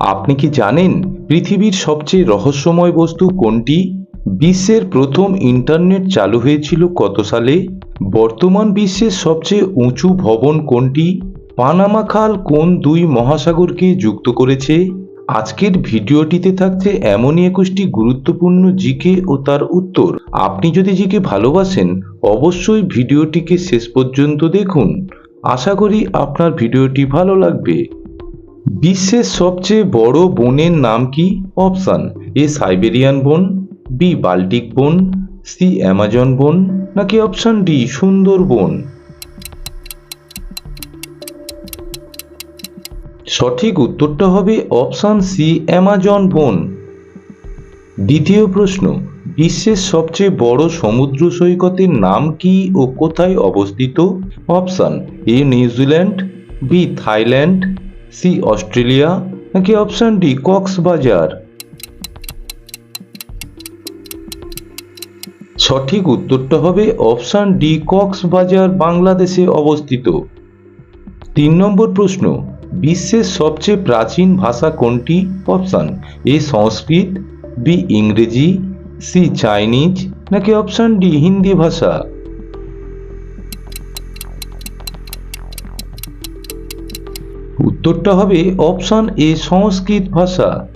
আপনি কি জানেন পৃথিবীর সবচেয়ে রহস্যময় বস্তু কোনটি? বিশ্বের প্রথম ইন্টারনেট চালু হয়েছিল কত সালে? বর্তমান বিশ্বের সবচেয়ে উঁচু ভবন কোনটি? পানামা খাল কোন দুই মহাসাগরকে যুক্ত করেছে? আজকের ভিডিওটিতে থাকছে এমনই একুশটি গুরুত্বপূর্ণ জিকে ও তার উত্তর। আপনি যদি জিকে ভালোবাসেন, অবশ্যই ভিডিওটিকে শেষ পর্যন্ত দেখুন। আশা করি আপনার ভিডিওটি ভালো লাগবে। বিশ্বের সবচেয়ে বড় বনের নাম কি? অপশান এ সাইবেরিয়ান বন, বি বাল্টিক বন, সি অ্যামাজন বন, নাকি অপশান ডি সুন্দরবন সঠিক উত্তরটা হবে অপশান সি অ্যামাজন বন। দ্বিতীয় প্রশ্ন, বিশ্বের সবচেয়ে বড় সমুদ্র সৈকতের নাম কি ও কোথায় অবস্থিত? Option A New Zealand, B Thailand C Australia নাকি অপশান ডি কক্সবাজার? সঠিক উত্তরটা হবে অপশান ডি কক্সবাজার, বাংলাদেশে অবস্থিত। তিন নম্বর প্রশ্ন, বিশ্বের সবচেয়ে প্রাচীন ভাষা কোনটি? অপশান এ সংস্কৃত, বি ইংরেজি, সি চাইনিজ নাকি অপশান ডি হিন্দি ভাষা? উত্তরটা হবে অপশান এ, সংস্কৃত ভাষা।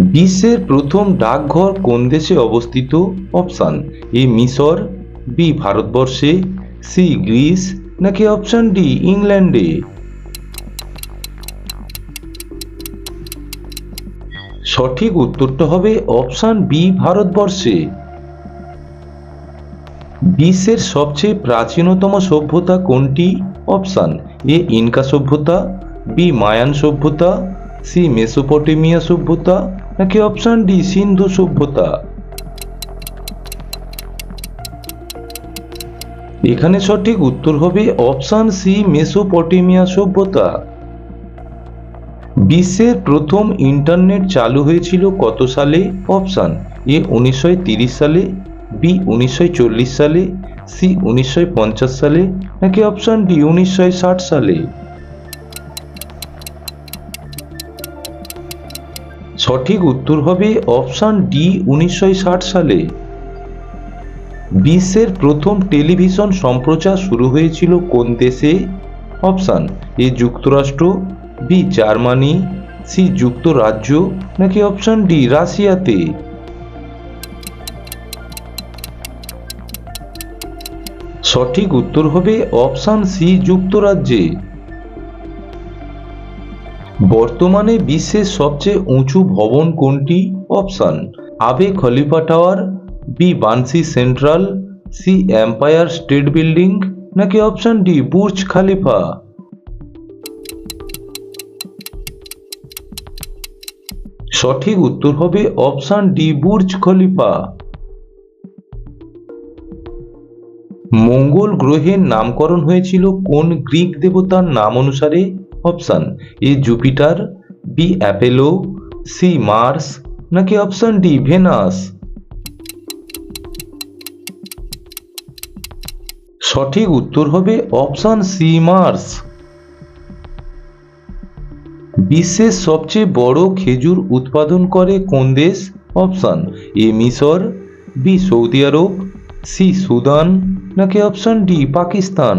বিশ্বের প্রথম ডাকঘর কোন দেশে অবস্থিত? অপশান এ, মিশর, বি, ভারতবর্ষে, সি, গ্রিস, নাকি অপশান ডি, ইংল্যান্ডে? সঠিক উত্তরটা হবে অপশান বি, ভারতবর্ষে। বিশ্বের সবচেয়ে প্রাচীনতম সভ্যতা কোনটি? অপশান এ ইনকা সভ্যতা, বি মায়ান সভ্যতা, সি মেসোপটেমিয়া সভ্যতা, নাকি অপশান ডি সিন্ধু সভ্যতা? এখানে সঠিক উত্তর হবে অপশান সি মেসোপটেমিয়া সভ্যতা। বিশ্বের প্রথম ইন্টারনেট চালু হয়েছিল কত সালে? অপশান এ উনিশশো সালে, বি উনিশশো চল্লিশ সালে সি উনিশশো পঞ্চাশ সালে নাকি অপশান ডি উনিশশো ষাট সালে? সঠিক উত্তর হবে অপশান ডি উনিশশো ষাট সালে। বিশ্বের প্রথম টেলিভিশন সম্প্রচার শুরু হয়েছিল কোন দেশে? অপশান এ যুক্তরাষ্ট্র বি জার্মানি সি যুক্তরাজ্য, নাকি অপশান ডি রাশিয়াতে? সঠিক উত্তর হবে অপশান সি, যুক্তরাজ্যে। বর্তমানে বিশ্বের সবচেয়ে উঁচু ভবন কোনটি? অপশান আবে Khalifa tower, B বানসি central, C Empire State Building, নাকি অপশান ডি বুর্জ খালিফা? সঠিক উত্তর হবে অপশান ডি বুর্জ খলিফা। মঙ্গল গ্রহের নামকরণ হয়েছিল কোন গ্রিক দেবতার নাম অনুসারে? Option A Jupiter B Apollo C Mars, নাকি অপশান ডি ভেনাস? সঠিক উত্তর হবে অপশান সি মার্স। বিশ্বের সবচেয়ে বড় খেজুর উৎপাদন করে কোন দেশ? অপশান এ মিশর B Saudi Arab C Sudan নাকি অপশান ডি পাকিস্তান?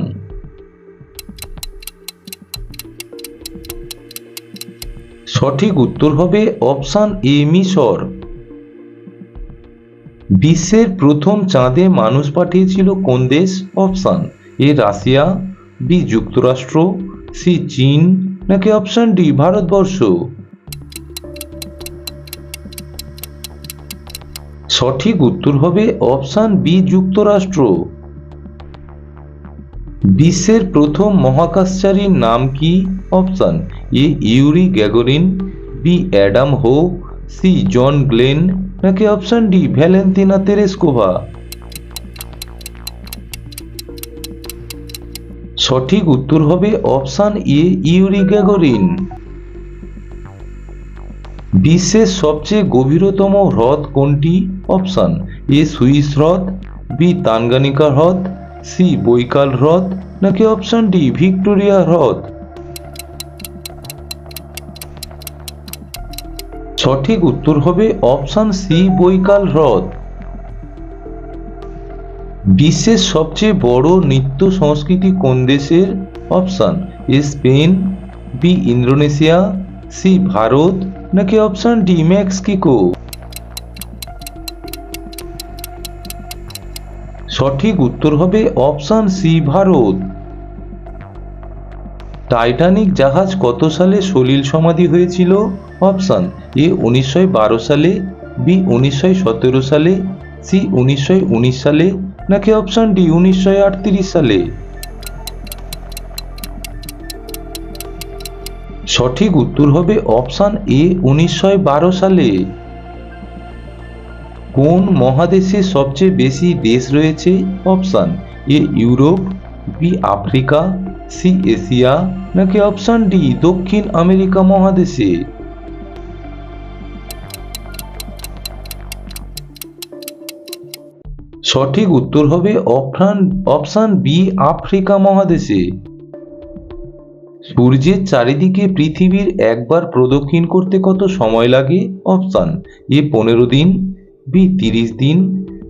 সঠিক উত্তর হবে অপশান এ মিশর। বিশ্বের প্রথম চাঁদে মানুষ পাঠিয়েছিল কোন দেশ? অপশান এ রাশিয়া, বি যুক্তরাষ্ট্র, সি চীন নাকি অপশান ডি ভারতবর্ষ? সঠিক উত্তর হবে অপশান বি, যুক্তরাষ্ট্র। বিশ্বের প্রথম মহাকাশচারীর নাম কি? Option A, Yuri Gagarin, B, Adam Ho C, John Glenn, নাকি অপশান ডি ভ্যালেন্তিনা তেরেস্কোভা? সঠিক উত্তর হবে অপশান এ, ইউরি গ্যাগোরিন। বিশ্বের সবচেয়ে গভীরতম হ্রদ কোনটি? অপশান এ সুইস হ্রদ, বি তানগানিকা হ্রদ, সি বৈকাল হ্রদ, নাকি অপশান ডি ভিক্টোরিয়া হ্রদ? সঠিক উত্তর হবে অপশান সি বৈকাল হ্রদ। বিশ্বের সবচেয়ে বড় নৃত্য সংস্কৃতি কোন দেশের? Option A Spain, B Indonesia, C Bharat, নাকি অপশান ডি মেক্সিকো? সঠিক উত্তর হবে অপশন সি, ভারত। টাইটানিক জাহাজ কত সালে সলিল সমাধি হয়েছিল? অপশন এ, উনিশশো বারো সালে, বি, উনিশশো সতেরো সালে, সি, উনিশশো উনিশ সালে, নাকি অপশন ডি, উনিশশো আটত্রিশ সালে? সঠিক উত্তর হবে অপশন এ, উনিশশো বারো সালে। কোন মহাদেশে সবচেয়ে বেশি দেশ রয়েছে? Option A, Europe, B, Africa, C, Asia, নাকি অপশন ডি, দক্ষিণ আমেরিকা মহাদেশে? সঠিক উত্তর হবে অপশান অপশান বি, আফ্রিকা মহাদেশে। সূর্যের চারিদিকে পৃথিবীর একবার প্রদক্ষিণ করতে কত সময় লাগে? অপশান এ, পনেরো দিন। বি তিরিশ দিন,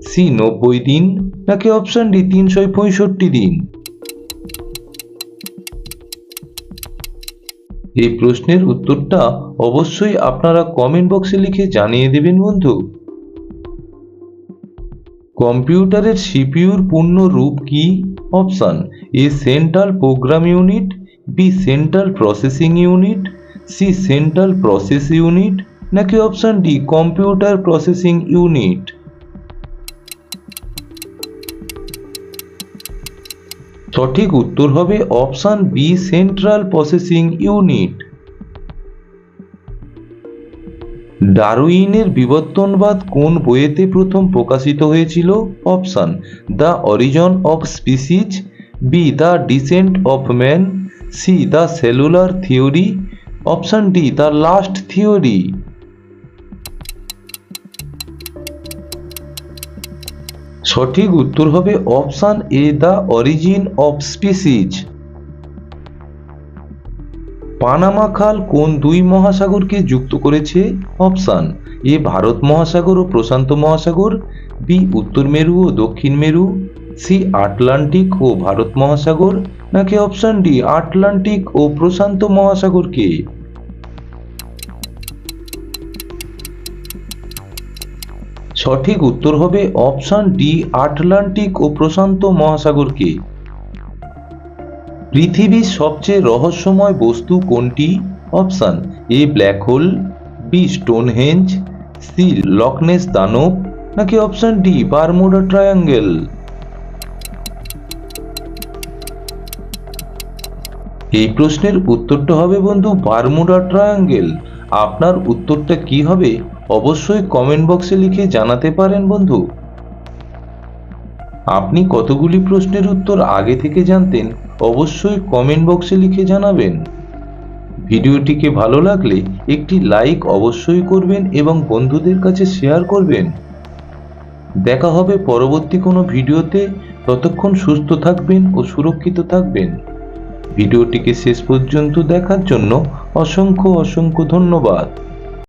সি নব্বই দিন, নাকি অপশান ডি তিনশো পঁয়ষট্টি দিন? এই প্রশ্নের উত্তরটা অবশ্যই আপনারা কমেন্ট বক্সে লিখে জানিয়ে দেবেন বন্ধু। কম্পিউটারের সিপিইউর পূর্ণ রূপ কি? Option A central program unit, B central processing unit, C central process unit নাকি option D computer processing unit সঠিক উত্তর হবে option B central processing unit ডারউইনের বিবর্তনবাদ কোন বইয়েতে প্রথম প্রকাশিত হয়েছিল? Option the origin of species B the descent of man C the cellular theory option D the last theory সঠিক উত্তর হবে option A the origin of species Panama খাল কোন দুই মহাসাগরকে যুক্ত করেছে? অপশান এ ভারত মহাসাগর ও প্রশান্ত মহাসাগর। বি উত্তর মেরু ও দক্ষিণ মেরু। সি আটলান্টিক ও ভারত মহাসাগর। নাকি অপশান ডি আটলান্টিক ও প্রশান্ত মহাসাগরকে? সঠিক উত্তর হবে অপশান ডি, আটলান্টিক ও প্রশান্ত মহাসাগরকে। পৃথিবীর সবচেয়ে রহস্যময় বস্তু কোনটি? Option A, black hole, B, Stonehenge, C Loch Ness দানব, নাকি অপশান ডি, বারমুডা ট্রায়াঙ্গেল? এই প্রশ্নের উত্তরটা হবে বন্ধু বারমুডা ট্রায়াঙ্গেল। আপনার উত্তরটা কি হবে? অবশ্যই কমেন্ট বক্সে লিখে জানাতে পারেন বন্ধু। আপনি কতগুলি প্রশ্নের উত্তর আগে থেকে জানতেন, অবশ্যই কমেন্ট বক্সে লিখে জানাবেন। ভিডিওটিকে ভালো লাগলে একটি লাইক অবশ্যই করবেন এবং বন্ধুদের কাছে শেয়ার করবেন। দেখা হবে পরবর্তী কোনো ভিডিওতে। ততক্ষণ সুস্থ থাকবেন ও সুরক্ষিত থাকবেন। ভিডিওটিকে শেষ পর্যন্ত দেখার জন্য অসংখ্য অসংখ্য ধন্যবাদ।